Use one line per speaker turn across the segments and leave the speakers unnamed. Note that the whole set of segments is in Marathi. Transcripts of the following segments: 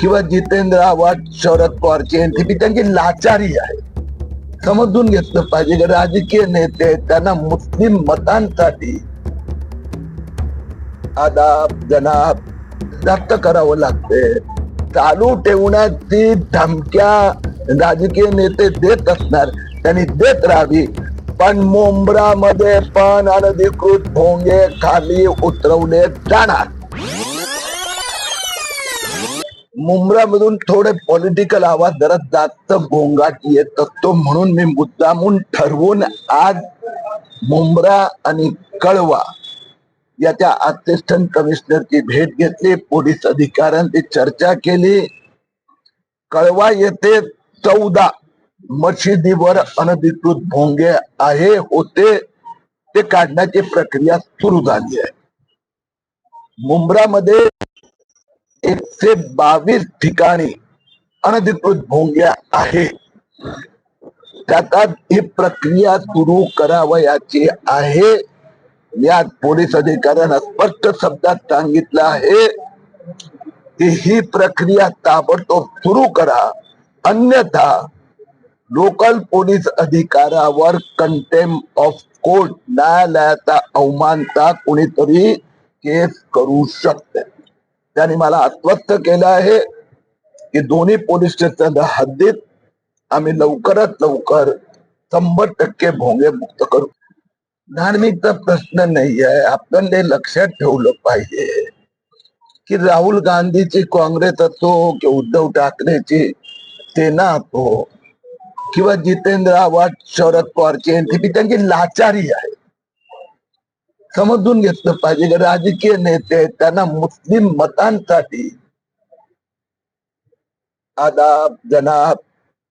किंवा जितेंद्र आव्हाड शरद पवारची एनसीपी त्यांची लाचारी आहे. समजून घेतलं पाहिजे राजकीय नेते त्यांना मुस्लिम मतांसाठी आदाब जनाब जास्त करावं लागते. चालू ठेवण्याची धमक्या राजकीय नेते देत असणार त्यांनी देत राहावी. पण मुंब्रामध्ये पण अनधिकृत भोंगे खाली उतरवले जाणार. मुंब्रामधून थोडे पॉलिटिकल आवाज जरा जास्त गोंगाट येत असतो म्हणून मी मुद्दामून ठरवून आज मुंब्रा आणि कळवा याच्या असिस्टंट कमिशनरची भेट घेतली पोलीस अधिकाऱ्यांची चर्चा केली. कळवा येथे चौदा मशिदीवर अनधिकृत भोंगे आहे होते. ते काढण्याची प्रक्रिया सुरू झाली आहे. मुंब्रामध्ये एकशे बावीस ठिकाणी अनधिकृत भोंग्या आहे त्यात ही प्रक्रिया सुरू करावयाची आहे. यात पोलीस अधिकाऱ्यांना स्पष्ट शब्दात सांगितलं आहे की ही प्रक्रिया ताबडतोब सुरू करा. अन्यथा लोकल पोलीस अधिकाऱ्यावर कंटेम ऑफ कोर्ट न्यायालयाचा अवमानता कोणीतरी केस करू शकते. त्यांनी मला आश्वस्त केलं आहे. की दोन्ही पोलीस स्टेशन हद्दीत आम्ही लवकरात लवकर शंभर टक्के भोंगे मुक्त करू. धार्मिकचा प्रश्न नाही आहे आपण हे लक्षात ठेवलं पाहिजे की राहुल गांधीची काँग्रेस असो की उद्धव ठाकरेची सेना असो किंवा जितेंद्र आव्हाड शरद पवारची एनसीपी त्यांची लाचारी आहे. समजून घेतलं पाहिजे. राजकीय नेते आहेत, त्यांना मुस्लिम मतांसाठी आदाब जनाब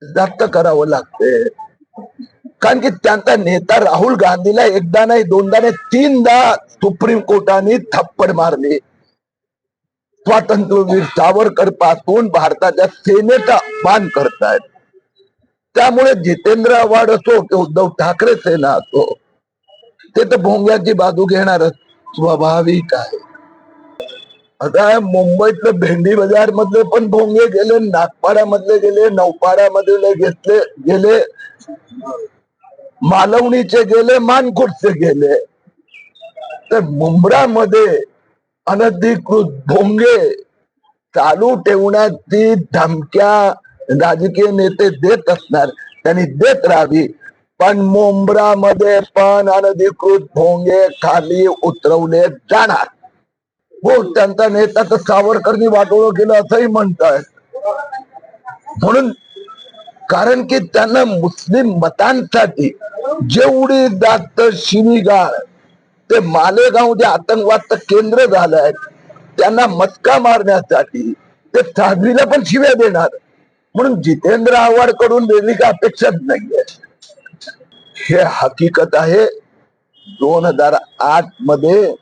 जास्त करावं लागते. कारण की त्यांचा नेता राहुल गांधीला एकदा नाही दोनदा नाही तीनदा सुप्रीम कोर्टाने थप्पड मारली. स्वातंत्र्यवीर सावरकरपासून भारताच्या सेनेचा अपमान करतायत. त्यामुळे जितेंद्र आव्हाड असो की उद्धव ठाकरे सेना असो ते तर भोंग्याची बाजू घेणारच स्वाभाविक आहे आता मुंबईतलं भेंडी बाजार मधले पण भोंगे गेले नागपाड्यामधले गेले नौपाडा घेतले गेले. मालवणीचे गेले मानखुर्दचे गेले. तर मुंब्रामध्ये अनधिकृत भोंगे चालू ठेवण्याची धमक्या राजकीय नेते देत असणार. त्यांनी देत राहावी. पण मुंब्रामध्ये पण अनधिकृत भोंगे खाली उतरवले जाणार. हो त्यांचा नेता तर सावरकरनी वाटोळ केलं असंही म्हणताय म्हणून कारण की त्यांना मुस्लिम मतांसाठी जेवढी जास्त शिवीगाळ ते मालेगाव जे आतंकवादचं केंद्र झालंय त्यांना मस्का मारण्यासाठी ते साधवीला पण शिव्या देणार. म्हणून जितेंद्र आव्हाडकडून वेगळी का अपेक्षाच नाहीये. हे हकीकत आहे. दोन हजार आठमध्ये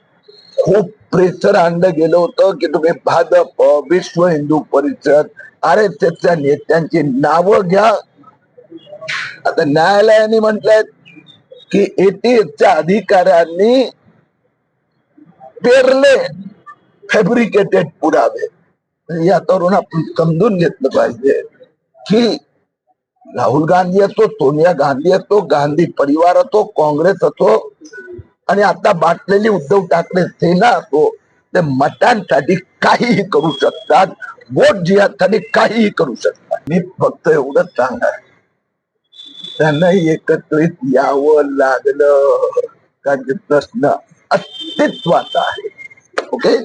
खूप प्रेशर आणलं गेलं होतं की तुम्ही भाजप विश्व हिंदू परिषद आर एस एसच्या नेत्यांची नावं घ्या. आता न्यायालयाने म्हटलंय की एटीएसच्या अधिकाऱ्यांनी पेरले फॅब्रिकेटेड पुरावे. या तरुण आपण समजून घेतलं पाहिजे की राहुल गांधी असो सोनिया गांधी असो गांधी परिवार असो काँग्रेस असो आणि आता बाटलेली उद्धव ठाकरे सेना असो ते मतांसाठी काहीही करू शकतात वोट जिहासाठी काहीही करू शकतात मी फक्त एवढंच सांगणार त्यांना एकत्रित यावं लागलं का प्रश्न अस्तित्वाचा आहे ओके